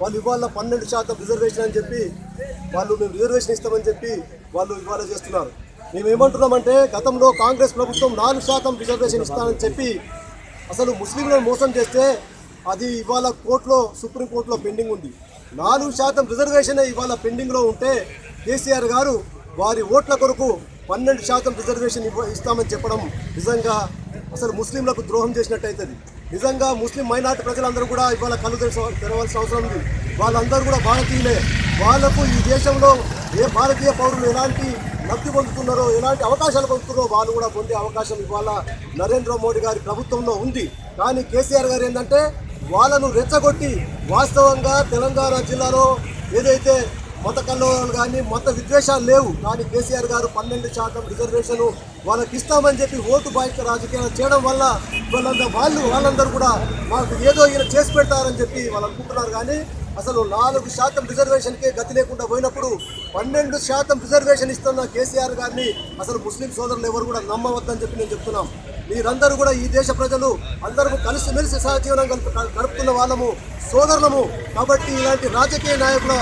వాళ్ళు ఇవాళ పన్నెండు శాతం రిజర్వేషన్ అని చెప్పి వాళ్ళు మేము రిజర్వేషన్ ఇస్తామని చెప్పి వాళ్ళు ఇవాళ చేస్తున్నారు. మేము ఏమంటున్నామంటే గతంలో కాంగ్రెస్ ప్రభుత్వం నాలుగు శాతం రిజర్వేషన్ ఇస్తానని చెప్పి అసలు ముస్లింలను మోసం చేస్తే అది ఇవాళ కోర్టులో సుప్రీంకోర్టులో పెండింగ్ ఉంది. నాలుగు శాతం రిజర్వేషన్ ఇవాళ పెండింగ్లో ఉంటే కేసీఆర్ గారు వారి ఓట్ల కొరకు పన్నెండు శాతం రిజర్వేషన్ ఇస్తామని చెప్పడం నిజంగా అసలు ముస్లింలకు ద్రోహం చేసినట్టయితుంది. నిజంగా ముస్లిం మైనార్టీ ప్రజలందరూ కూడా ఇవాళ కళ్ళు తెరవ- తెరవాల్సిన అవసరం ఉంది. వాళ్ళందరూ కూడా భారతీయులే. వాళ్ళకు ఈ దేశంలో ఏ భారతీయ పౌరులు ఎలాంటి లబ్ధి పొందుతున్నారో ఎలాంటి అవకాశాలు పొందుతున్నారో వాళ్ళు కూడా పొందే అవకాశం ఇవాళ నరేంద్ర మోడీ గారి ప్రభుత్వంలో ఉంది. కానీ కేసీఆర్ గారు ఏంటంటే వాళ్ళను రెచ్చగొట్టి వాస్తవంగా తెలంగాణ జిల్లాలో ఏదైతే మత కల్లోలాలు కానీ మత విద్వేషాలు లేవు. కానీ కేసీఆర్ గారు పన్నెండు శాతం రిజర్వేషన్ వాళ్ళకి ఇస్తామని చెప్పి ఓటు బాధ్యత రాజకీయాలు చేయడం వల్ల వాళ్ళందరూ వాళ్ళు వాళ్ళందరూ కూడా మాకు ఏదో ఈయన చేసి పెడతారని చెప్పి వాళ్ళు అనుకుంటున్నారు. కానీ అసలు నాలుగు శాతం రిజర్వేషన్కే గతి లేకుండా పోయినప్పుడు పన్నెండు శాతం రిజర్వేషన్ ఇస్తున్న కేసీఆర్ గారిని అసలు ముస్లిం సోదరులు ఎవరు కూడా నమ్మవద్దని చెప్పి నేను చెప్తున్నాం. మీరందరూ కూడా ఈ దేశ ప్రజలు అందరూ కలిసిమెలిసి సహజీవనం గడుపు- గడుపుతున్న వాళ్ళము సోదరులము. కాబట్టి ఇలాంటి రాజకీయ నాయకుల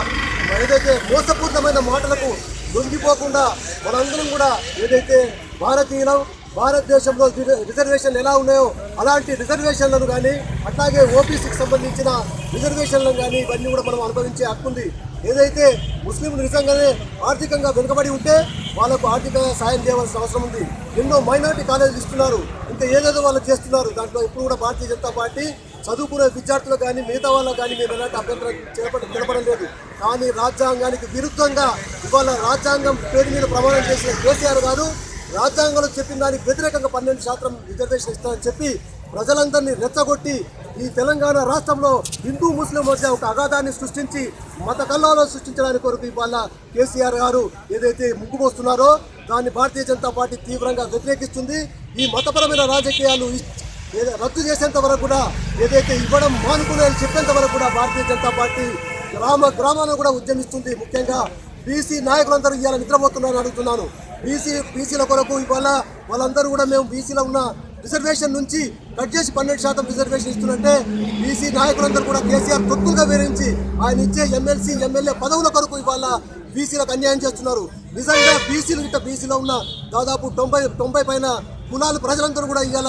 ఏదైతే మోసపూరితమైన మాటలకు లొంగిపోకుండా మనందరం కూడా ఏదైతే భారతీయులం భారతదేశంలో రిజర్వేషన్లు ఎలా ఉన్నాయో అలాంటి రిజర్వేషన్లను కానీ అట్లాగే ఓబీసీకి సంబంధించిన రిజర్వేషన్లను కానీ ఇవన్నీ కూడా మనం అనుభవించే హక్కు ఉంది. ఏదైతే ముస్లింలు నిజంగానే ఆర్థికంగా వెనుకబడి ఉంటే వాళ్ళకు ఆర్థిక సాయం చేయవలసిన అవసరం ఉంది. ఎన్నో మైనారిటీ కాలేజీలు ఇస్తున్నారు. ఇంకా ఏదేదో వాళ్ళు చేస్తున్నారు. దాంట్లో ఇప్పుడు కూడా భారతీయ జనతా పార్టీ చదువుకునే విద్యార్థులకు కానీ మిగతా వాళ్ళకు కానీ మేము ఎలాంటి అభ్యంతరం చేపట్ట నిలబడం లేదు. కానీ రాజ్యాంగానికి విరుద్ధంగా ఇవాళ రాజ్యాంగం పేరు మీద ప్రమాణం చేసిన కేసీఆర్ గారు రాజ్యాంగంలో చెప్పిన దానికి వ్యతిరేకంగా పన్నెండు శాతం రిజర్వేషన్ ఇస్తారని చెప్పి ప్రజలందరినీ రెచ్చగొట్టి ఈ తెలంగాణ రాష్ట్రంలో హిందూ ముస్లిం మధ్య ఒక అగాధాన్ని సృష్టించి మత కల్లాలో సృష్టించడానికి కొరకు ఇవాళ కేసీఆర్ గారు ఏదైతే ముగ్గుపోస్తున్నారో దాన్ని భారతీయ జనతా పార్టీ తీవ్రంగా వ్యతిరేకిస్తుంది. ఈ మతపరమైన రాజకీయాలు రద్దు చేసేంత వరకు కూడా ఏదైతే ఇవ్వడం మానుకునే చెప్పేంత వరకు కూడా భారతీయ జనతా పార్టీ గ్రామ గ్రామాలను కూడా ఉద్యమిస్తుంది. ముఖ్యంగా బీసీ నాయకులందరూ ఇవాళ నిద్రపోతున్నారని అడుగుతున్నాను. బీసీ బీసీల కొరకు ఇవాళ వాళ్ళందరూ కూడా మేము బీసీలో ఉన్న రిజర్వేషన్ నుంచి కట్ చేసి పన్నెండు శాతం రిజర్వేషన్ ఇస్తున్నట్టే బీసీ నాయకులందరూ కూడా కేసీఆర్ తొత్తులుగా వివరించి ఆయన ఇచ్చే ఎమ్మెల్సీ ఎమ్మెల్యే పదవుల కొరకు ఇవాళ బీసీలకు అన్యాయం చేస్తున్నారు. నిజంగా బీసీలు ఇంత బీసీలో ఉన్న దాదాపు తొంభై తొంభై పైన కులాలు ప్రజలందరూ కూడా ఇవాళ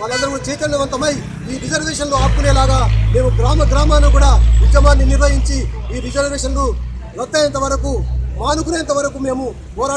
వాళ్ళందరూ కూడా చైతన్యవంతమై ఈ రిజర్వేషన్లు ఆపుకునేలాగా మేము గ్రామ గ్రామాన్ని కూడా ఉద్యమాన్ని నిర్వహించి ఈ రిజర్వేషన్లు రద్దయ్యేంత వరకు మానుకునేంత వరకు మేము పోరాటం